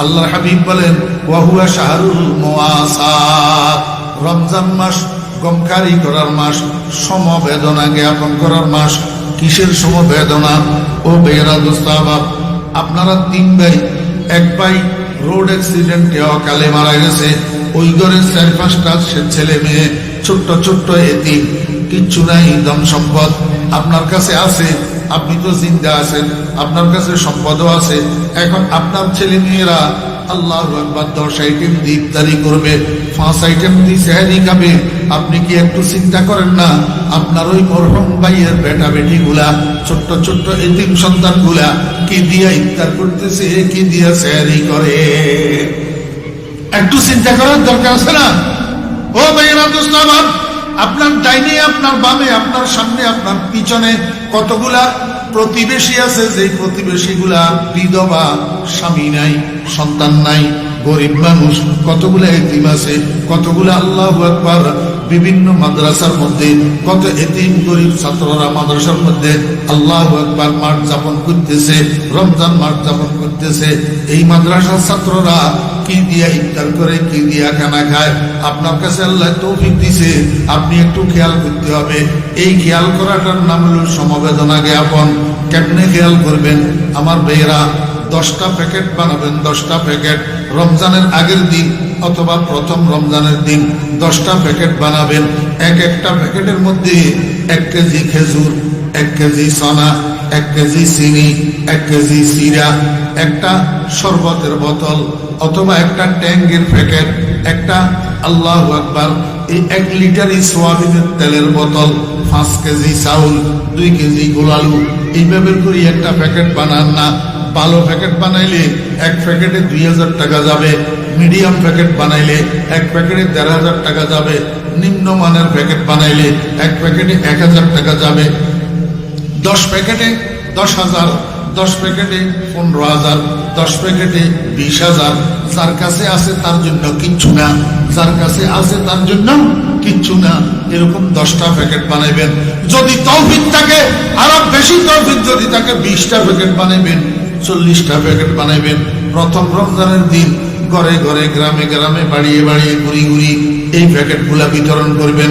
আল্লাহ হাবিব বলেন, ওয়াহুয়া শাহরুল রমজান মাস গমকারি করার মাস, সমবেদনা জ্ঞাপন করার মাস, কিসের সমবেদনা? ও বেরা দোস্তাবাব আপনারা তিন ভাই, এক ভাই রোড অ্যাক্সিডেন্টে অকালে মারা গেছে, ওই ঘরের চার পাঁচটা ছেলে মেয়ে, ছোট্ট ছোট্ট এতিম, কিচ্ছু নাই দম সম্পদ আপনার কাছে আছে আপনি তো জিন্দা আছেন, আপনার কাছে সম্পদও আছে। এখন আপনার ছেলে মেয়েরা আল্লাহ দশ আইটেম দিয়ে ইফতারি করবে, পাঁচ আইটেম দিয়ে সেহারি খাবে। আপনি কি একটু চিন্তা করেন না? আপনার ওই মরহম ভাইয়ের বেটা বেটি গুলা ছোট্ট ছোট্ট এতিম সন্তানগুলা কি দিয়া ইফতার করতেছে, কি দিয়া সেহারি করে? একটু চিন্তা করার দরকার আছে না? ও ভাইয়েরা, দোস্ত আমার আপনার ডাইনে, আপনার বামে, আপনার সামনে, আপনার পিছনে কতগুলা প্রতিবেশী আছে? যে প্রতিবেশীগুলা বিধবা, স্বামী নাই, সন্তান নাই গরিব মানুষ, কতগুলা এতিম আছে, কতগুলা আল্লাহ একবার বিভিন্ন মাদ্রাসার মধ্যে, কত এতিম গরিব ছাত্ররা মাদ্রাসার মধ্যে আল্লাহ একবার মাঠ যাপন করতেছে, রমজান মাঠ যাপন করতেছে। এই মাদ্রাসার ছাত্ররা কি দিয়া ইফতার করে, কি দিয়া খানা খায়? আপনার কাছে আল্লাহ তৌফিক দিছে, আপনি একটু খেয়াল করতে হবে। এই খেয়াল করাটার নাম হলো সমবেদনা জ্ঞাপন। কেমনে খেয়াল করবেন? আমার বেয়েরা দশটা প্যাকেট বানাবেন, দশটা প্যাকেট রমজানের আগের দিন অথবা প্রথম রমজানের দিন দশটা প্যাকেট বানাবেন। এক একটা প্যাকেটের মধ্যে এক কেজি খেজুর, এক কেজি সোনা এক কেজি চিনি, এক কেজি সিরা একটা শরবতের বোতল অথবা একটা ট্যাঙ্গের প্যাকেট, একটা আল্লাহ আকবার, এই এক লিটারই সোয়াবিনের তেলের বোতল, পাঁচ কেজি চাউল, দুই কেজি গোলালু, এইভাবে করে একটা প্যাকেট বানান না। ভালো প্যাকেট বানাইলে এক প্যাকেটে দুই হাজার টাকা যাবে, মিডিয়াম প্যাকেট বানাইলে এক প্যাকেটে দেড় হাজার টাকা যাবে, নিম্নমানের প্যাকেট বানাইলে এক প্যাকেটে এক হাজার টাকা যাবে। দশ প্যাকেটে দশ হাজার, দশ প্যাকেটে পনেরো হাজার, দশ প্যাকেটে বিশ হাজার। যার কাছে আছে তার জন্য কিচ্ছু না, যার কাছে আছে তার জন্য কিচ্ছু না। এরকম দশটা প্যাকেট বানাইবেন। যদি তৌফিক থাকে, আরও বেশি তৌফিক যদি থাকে, বিশটা প্যাকেট বানাইবেন। চল্লিশটা প্যাকেট বানাইবেন। প্রথম রমজানের দিন ঘরে ঘরে, গ্রামে গ্রামে বাড়িয়ে বাড়িয়ে ঘুরি ঘুরি এই প্যাকেটগুলা বিতরণ করবেন।